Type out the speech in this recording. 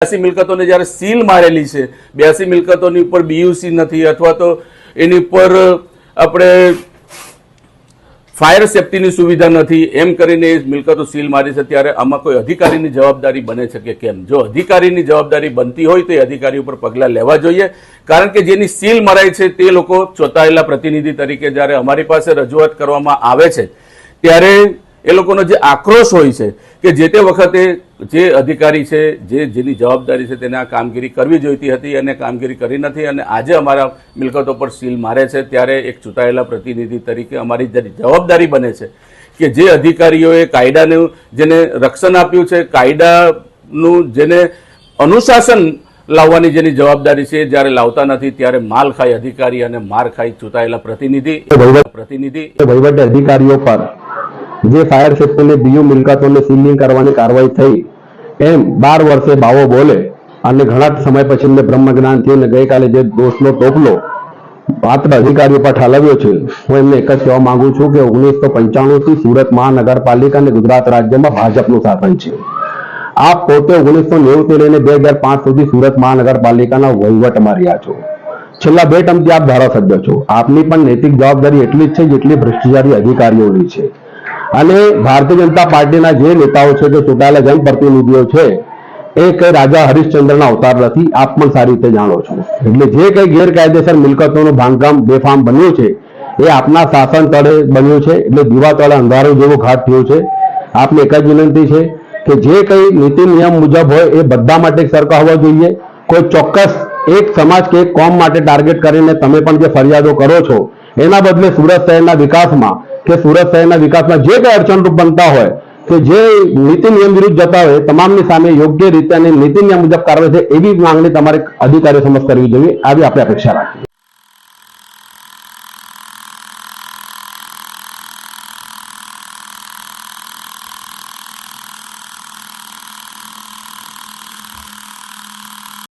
બ્યાસી મિલકતોને જ્યારે સીલ મારેલી છે, બ્યાસી મિલકતોની ઉપર બીયુસી નથી અથવા તો એની ઉપર આપણે ફાયર સેફટીની સુવિધા નથી, એમ કરીને એ મિલકતો સીલ મારી છે, ત્યારે આમાં કોઈ અધિકારીની જવાબદારી બને છે કે કેમ? જો અધિકારીની જવાબદારી બનતી હોય તો એ અધિકારી ઉપર પગલાં લેવા જોઈએ, કારણ કે જેની સીલ મરાય છે તે લોકો ચોંટાયેલા પ્રતિનિધિ તરીકે જ્યારે અમારી પાસે રજૂઆત કરવામાં આવે છે, ત્યારે એ લોકોનો જે આક્રોશ હોય છે કે જે તે વખતે જે અધિકારી છે જે જેની જવાબદારી છે તેને આ કામગીરી કરવી જોઈતી હતી અને કામગીરી કરી નથી અને આજે અમારા મિલકતો પર સીલ મારે છે ત્યારે એક ચૂંટાયેલા પ્રતિનિધિ તરીકે અમારી જવાબદારી બને છે કે જે અધિકારીઓએ કાયદાનું જેને રક્ષણ આપ્યું છે કાયદાનું જેને અનુશાસન લાવવાની જેની જવાબદારી છે જ્યારે લાવતા નથી ત્યારે માલ ખાઈ અધિકારી અને માર ખાઈ ચૂંટાયેલા પ્રતિનિધિ. પ્રતિનિધિ. વહીવટી અધિકારીઓ પર જે ફાયર સેફ્ટીની બીયુ મિલકતોને સીલિંગ કરવાની કાર્યવાહી થઈ, એમ બાર વર્ષે બાવો બોલે અને ઘણા સમય પછી એમને બ્રહ્મજ્ઞાન થયું ગઈકાલે જે દોષનો ટોપલો પાત્ર અધિકારીઓ પર ઠાલવ્યો છે, હું એમને એક જ કહેવા માંગુ છું કે ઓગણીસો પંચાણુંથી સુરત મહાનગરપાલિકા અને ગુજરાત રાજ્યમાં ભાજપનું શાસન છે. આપ પોતે ઓગણીસો નેવુંથી લઈને બે હજાર પાંચ સુધી સુરત મહાનગરપાલિકાના વહીવટમાં રહ્યા છો. છેલ્લા બે ટર્મથી આપ ધારાસભ્ય છો. આપની પણ નૈતિક જવાબદારી એટલી જ છે જેટલી ભ્રષ્ટાચારી અધિકારીઓની છે. અને ભારતીય જનતા પાર્ટીના જે નેતાઓ છે, જે ચૂંટાયેલા જનપ્રતિનિધિઓ છે એ કંઈ રાજા હરિશ્ચંદ્રના અવતાર નથી. આપ પણ સારી રીતે જાણો છો. એટલે જે કંઈ ગેરકાયદેસર મિલકતોનું બાંધકામ બેફામ બન્યું છે, એ આપના શાસન તળે બન્યું છે. એટલે દીવા તળે અંધારો જેવો ઘાટ થયો છે. આપને એક જ વિનંતી છે કે જે કંઈ નીતિ નિયમ મુજબ હોય, એ બધા માટે સરખા હોવા જોઈએ. કોઈ ચોક્કસ એક સમાજ કે એક કોમ માટે ટાર્ગેટ કરીને તમે પણ જે ફરિયાદો કરો છો, એના બદલે સુરત શહેરના વિકાસમાં કે સુરત શહેરના વિકાસમાં જે કંઈ અડચણરૂપ બનતા હોય, કે જે નીતિ નિયમ વિરુદ્ધ જતા હોય તમામની સામે યોગ્ય રીતે અને નીતિ નિયમ મુજબ કાર્યવાહી છે એવી માંગણી તમારે અધિકારીઓ સમક્ષ કરવી જોઈએ. આવી આપણે અપેક્ષા રાખીએ.